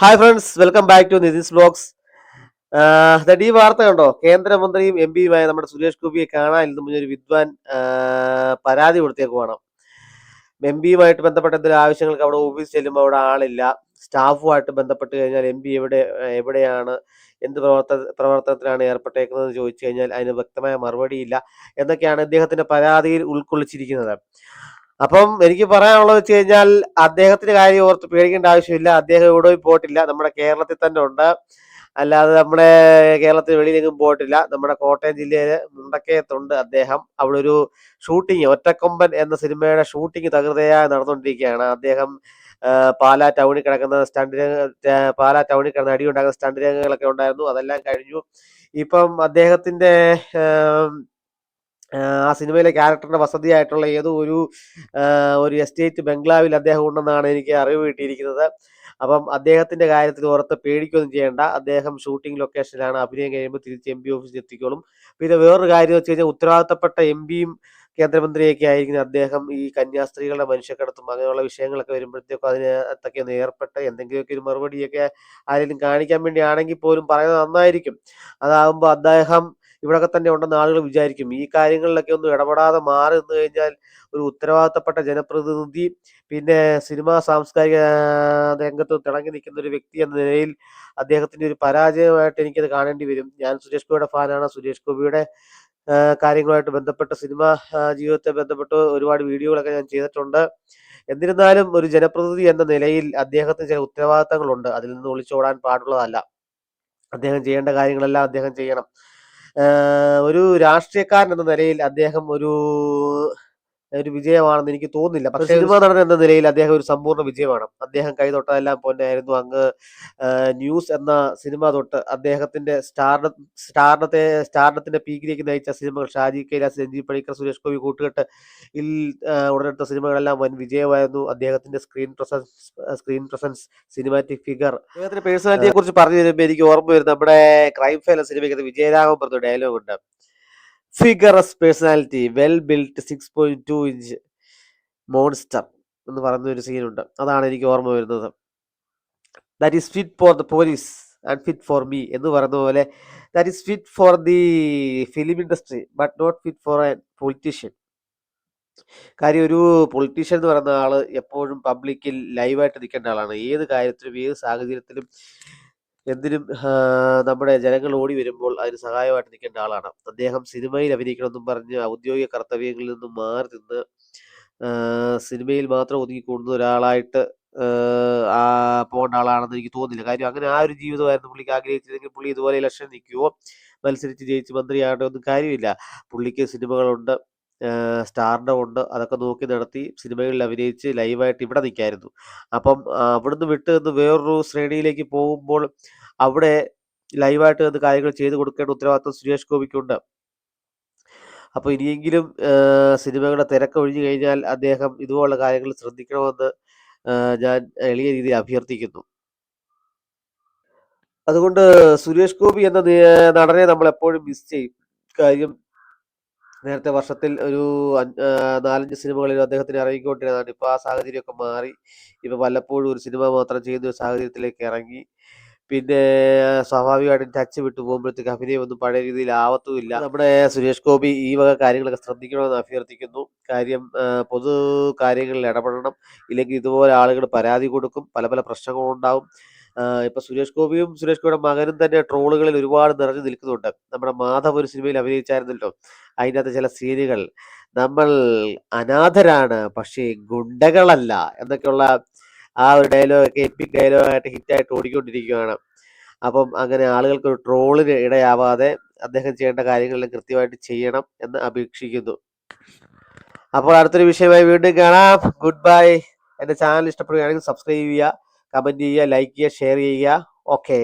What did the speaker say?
Hi friends welcome back to Nithin's blogs ഈ വാർത്ത കണ്ടോ? കേന്ദ്രമന്ത്രിയും എം പിയുമായ നമ്മുടെ സുരേഷ് ഗോപിയെ കാണാൻ ഇന്ന് മുന്നേ ഒരു വിദ്വാൻ പരാതി കൊടുത്തേക്കുവാണ് എം പിയുമായിട്ട് ബന്ധപ്പെട്ട എന്തെങ്കിലും ആവശ്യങ്ങൾക്ക് അവിടെ ഓഫീസ് ചെല്ലുമ്പോൾ അവിടെ ആളില്ല. സ്റ്റാഫുമായിട്ട് ബന്ധപ്പെട്ട് കഴിഞ്ഞാൽ എം പി എവിടെ എവിടെയാണ് എന്ത് പ്രവർത്ത പ്രവർത്തനത്തിലാണ് ഏർപ്പെട്ടേക്കുന്നതെന്ന് ചോദിച്ചു കഴിഞ്ഞാൽ അതിന് വ്യക്തമായ മറുപടിയില്ല. എന്നൊക്കെയാണ് അദ്ദേഹത്തിന്റെ പരാതിയിൽ ഉൾക്കൊള്ളിച്ചിരിക്കുന്നത്. അപ്പം എനിക്ക് പറയാനുള്ളത് വെച്ച് കഴിഞ്ഞാൽ അദ്ദേഹത്തിന്റെ കാര്യം ഓർത്ത് പേടിക്കേണ്ട ആവശ്യമില്ല. അദ്ദേഹം എവിടെയും പോയിട്ടില്ല. നമ്മുടെ കേരളത്തിൽ തന്നെ ഉണ്ട്. അല്ലാതെ നമ്മുടെ കേരളത്തിന് വെളിയിലെങ്ങും പോയിട്ടില്ല. നമ്മുടെ കോട്ടയം ജില്ലയിലെ മുണ്ടക്കയത്തുണ്ട് അദ്ദേഹം. അവിടെ ഒരു ഷൂട്ടിംഗ് ഒറ്റക്കൊമ്പൻ എന്ന സിനിമയുടെ ഷൂട്ടിംഗ് തകൃതയായി നടന്നുകൊണ്ടിരിക്കുകയാണ്. അദ്ദേഹം പാലാ ടൗണിൽ കിടക്കുന്ന സ്റ്റണ്ട് പാലാ ടൗണിൽ കിടന്ന അടിയുണ്ടാക്കുന്ന സ്റ്റണ്ട് രംഗങ്ങളൊക്കെ ഉണ്ടായിരുന്നു. അതെല്ലാം കഴിഞ്ഞു. ഇപ്പം അദ്ദേഹത്തിന്റെ ആം, സിനിമയിലെ ക്യാരക്ടറിന്റെ വസതിയായിട്ടുള്ള ഏതോ ഒരു ഒരു എസ്റ്റേറ്റ് ബംഗ്ലാവിൽ അദ്ദേഹം ഉണ്ടെന്നാണ് എനിക്ക് അറിവ് കിട്ടിയിരിക്കുന്നത്. അപ്പം അദ്ദേഹത്തിന്റെ കാര്യത്തിൽ ഓർത്ത് പേടിക്കൊന്നും ചെയ്യേണ്ട. അദ്ദേഹം ഷൂട്ടിംഗ് ലൊക്കേഷനിലാണ്. അഭിനയം കഴിയുമ്പോൾ തിരിച്ച് എം പി ഓഫീസിൽ എത്തിക്കോളും. പിന്നെ വേറൊരു കാര്യം വെച്ച് കഴിഞ്ഞാൽ ഉത്തരവാദിത്തപ്പെട്ട എം പിയും കേന്ദ്രമന്ത്രിയൊക്കെ ആയിരിക്കും അദ്ദേഹം ഈ കന്യാസ്ത്രീകളുടെ മനുഷ്യക്കടത്തും അങ്ങനെയുള്ള വിഷയങ്ങളൊക്കെ വരുമ്പോഴത്തേക്കും അതിനകത്തൊക്കെ ഒന്ന് ഏർപ്പെട്ട് എന്തെങ്കിലുമൊക്കെ ഒരു മറുപടിയൊക്കെ ആരെങ്കിലും കാണിക്കാൻ വേണ്ടിയാണെങ്കിൽ പോലും പറയുന്നത് നന്നായിരിക്കും. അതാകുമ്പോൾ അദ്ദേഹം ഇവിടൊക്കെ തന്നെ ഉണ്ടെന്ന് ആളുകൾ വിചാരിക്കും. ഈ കാര്യങ്ങളിലൊക്കെ ഒന്നും ഇടപെടാതെ മാറി നിന്ന് കഴിഞ്ഞാൽ ഒരു ഉത്തരവാദിത്തപ്പെട്ട ജനപ്രതിനിധി പിന്നെ സിനിമാ സാംസ്കാരിക രംഗത്ത് തിളങ്ങി നിൽക്കുന്ന ഒരു വ്യക്തി എന്ന നിലയിൽ അദ്ദേഹത്തിന്റെ ഒരു പരാജയമായിട്ട് എനിക്കത് കാണേണ്ടി വരും. ഞാൻ സുരേഷ് ഗോപിയുടെ ഫാനാണ്. സുരേഷ് ഗോപിയുടെ കാര്യങ്ങളുമായിട്ട് ബന്ധപ്പെട്ട സിനിമ ജീവിതത്തെ ബന്ധപ്പെട്ട് ഒരുപാട് വീഡിയോകളൊക്കെ ഞാൻ ചെയ്തിട്ടുണ്ട്. എന്നിരുന്നാലും ഒരു ജനപ്രതിനിധി എന്ന നിലയിൽ അദ്ദേഹത്തിന് ചില ഉത്തരവാദിത്തങ്ങളുണ്ട്. അതിൽ നിന്ന് ഒളിച്ചോടാൻ പാടുള്ളതല്ല. അദ്ദേഹം ചെയ്യേണ്ട കാര്യങ്ങളെല്ലാം അദ്ദേഹം ചെയ്യണം. ഒരു രാഷ്ട്രീയക്കാരൻ എന്ന നിലയിൽ അദ്ദേഹം ഒരു ഒരു വിജയമാണെന്ന് എനിക്ക് തോന്നുന്നില്ല. പക്ഷേ സിനിമാ നടൻ എന്ന നിലയിൽ അദ്ദേഹം ഒരു സമ്പൂർണ വിജയമാണ്. അദ്ദേഹം കൈതൊട്ടതെല്ലാം പൊന്നായിരുന്നു അങ്ങ് ന്യൂസ് എന്ന സിനിമ തൊട്ട് അദ്ദേഹത്തിന്റെ സ്റ്റാർ സ്റ്റാർഡത്തെ സ്റ്റാർഡത്തിന്റെ പീക്കിലേക്ക് നയിച്ച സിനിമകൾ ഷാജി കൈലാസ് രഞ്ജി പണിക്കർ സുരേഷ് ഗോപി കൂട്ടുകെട്ട് ഇൽ ഉടനെടുത്ത സിനിമകളെല്ലാം വൻ വിജയമായിരുന്നു. അദ്ദേഹത്തിന്റെ screen presence screen presence cinematic figure. അദ്ദേഹത്തിന്റെ പേഴ്സണാലിറ്റിയെ കുറിച്ച് പറഞ്ഞു തരുമ്പോൾ എനിക്ക് ഓർമ്മ വരുന്നത് നമ്മുടെ ക്രൈം ഫയൽ സിനിമയ്ക്ക് വിജയരാഘവൻ പറഞ്ഞ ഡയലോഗ് ഉണ്ട് figures personality well built six point two inch monster എന്ന് പറയുന്ന ഒരു സീനുണ്ട് അതാണ് എനിക്ക് ഓർമ്മ വരുന്നത്. That is fit for the police and fit for me എന്ന് പറയുന്ന പോലെ that is fit for the film industry but not fit for a politician കാര്യം ഒരു പൊളിറ്റീഷ്യൻ എന്ന് പറയുന്ന ആൾ എപ്പോഴും പബ്ലിക്കിൽ ലൈവായിട്ട് നിൽക്കേണ്ട ആളാണ്. ഏത് കാര്യത്തിലും ഏത് സാഹചര്യത്തിലും എന്തിനും നമ്മുടെ ജനങ്ങൾ ഓടി വരുമ്പോൾ അതിന് സഹായമായിട്ട് നിൽക്കേണ്ട ആളാണ്. അദ്ദേഹം സിനിമയിൽ അഭിനയിക്കണമെന്നും പറഞ്ഞ് ഔദ്യോഗിക കർത്തവ്യങ്ങളിൽ നിന്നും മാറി നിന്ന് സിനിമയിൽ മാത്രം ഒതുങ്ങിക്കൂടുന്ന ഒരാളായിട്ട് പോകേണ്ട ആളാണെന്ന് എനിക്ക് തോന്നുന്നില്ല. കാര്യം അങ്ങനെ ആ ഒരു ജീവിതമായിരുന്നു പുള്ളിക്ക് ആഗ്രഹിച്ചില്ലെങ്കിൽ പുള്ളി ഇതുപോലെ ഇലക്ഷൻ നിൽക്കുവോ മത്സരിച്ച് ജയിച്ച് മന്ത്രിയാകട്ടെ ഒന്നും കാര്യമില്ല. പുള്ളിക്ക് സിനിമകളുണ്ട്. സ്റ്റാർഡം ഉണ്ട് അതൊക്കെ നോക്കി നടത്തി സിനിമകളിൽ അഭിനയിച്ച് ലൈവായിട്ട് ഇവിടെ നിൽക്കായിരുന്നു. അപ്പം അവിടുന്ന് വിട്ട് നിന്ന് വേറൊരു ശ്രേണിയിലേക്ക് പോകുമ്പോൾ അവിടെ ലൈവായിട്ട് നിന്ന് കാര്യങ്ങൾ ചെയ്തു കൊടുക്കേണ്ട ഉത്തരവാദിത്വം സുരേഷ് ഗോപിക്കുണ്ട്. അപ്പോൾ ഇനിയെങ്കിലും സിനിമകളുടെ തിരക്ക് ഒഴിഞ്ഞു കഴിഞ്ഞാൽ അദ്ദേഹം ഇതുപോലുള്ള കാര്യങ്ങൾ ശ്രദ്ധിക്കണമെന്ന് ഞാൻ എളിയ രീതിയിൽ അഭ്യർത്ഥിക്കുന്നു. അതുകൊണ്ട് സുരേഷ് ഗോപി എന്ന നടനെ നമ്മൾ എപ്പോഴും മിസ് ചെയ്യും. കാര്യം നേരത്തെ വർഷത്തിൽ ഒരു നാലഞ്ച് സിനിമകളിൽ അദ്ദേഹത്തിന് ഇറങ്ങിക്കൊണ്ടിരുന്നതാണ്. ഇപ്പോൾ ആ സാഹചര്യമൊക്കെ മാറി. ഇപ്പോൾ വല്ലപ്പോഴും ഒരു സിനിമ മാത്രം ചെയ്യുന്ന ഒരു സാഹചര്യത്തിലേക്ക് ഇറങ്ങി. പിന്നെ സ്വാഭാവികമായിട്ടും ടച്ച് വിട്ടു പോകുമ്പോഴത്തേക്ക് അഭിനയം ഒന്നും പഴയ രീതിയിൽ ആവത്തുമില്ല. നമ്മുടെ സുരേഷ് ഗോപി ഈ വക കാര്യങ്ങളൊക്കെ ശ്രദ്ധിക്കണമെന്ന് അഭ്യർത്ഥിക്കുന്നു. കാര്യം പൊതു കാര്യങ്ങളിൽ ഇടപെടണം. ഇല്ലെങ്കിൽ ഇതുപോലെ ആളുകൾ പരാതി കൊടുക്കും. പല പല പ്രശ്നങ്ങളും ഉണ്ടാവും. ആ, ഇപ്പൊ സുരേഷ് ഗോപിയും സുരേഷ് ഗോപിയുടെ മകനും തന്നെ ട്രോളുകളിൽ ഒരുപാട് നിറഞ്ഞു നിൽക്കുന്നുണ്ട്. നമ്മുടെ മാധവ് ഒരു സിനിമയിൽ അഭിനയിച്ചായിരുന്നല്ലോ. അതിനകത്ത് ചില സീനുകൾ. നമ്മൾ അനാഥരാണ് പക്ഷേ ഗുണ്ടകളല്ല എന്നൊക്കെയുള്ള ആ ഒരു ഡയലോഗ് ഒക്കെ എപ്പിക് ഡയലോഗായിട്ട് ഹിറ്റായിട്ട് ഓടിക്കൊണ്ടിരിക്കുകയാണ്. അപ്പം അങ്ങനെ ആളുകൾക്ക് ഒരു ട്രോളിന് ഇടയാവാതെ അദ്ദേഹം ചെയ്യേണ്ട കാര്യങ്ങളെല്ലാം കൃത്യമായിട്ട് ചെയ്യണം എന്ന് അപേക്ഷിക്കുന്നു. അപ്പോൾ അടുത്തൊരു വിഷയമായി വീണ്ടും കാണാം. ഗുഡ് ബൈ എന്റെ ചാനൽ ഇഷ്ടപ്പെടുകയാണെങ്കിൽ സബ്സ്ക്രൈബ് ചെയ്യുക. കമന്റ് ചെയ്യുക ലൈക്ക് ചെയ്യുക ഷെയർ ചെയ്യുക. ഓക്കേ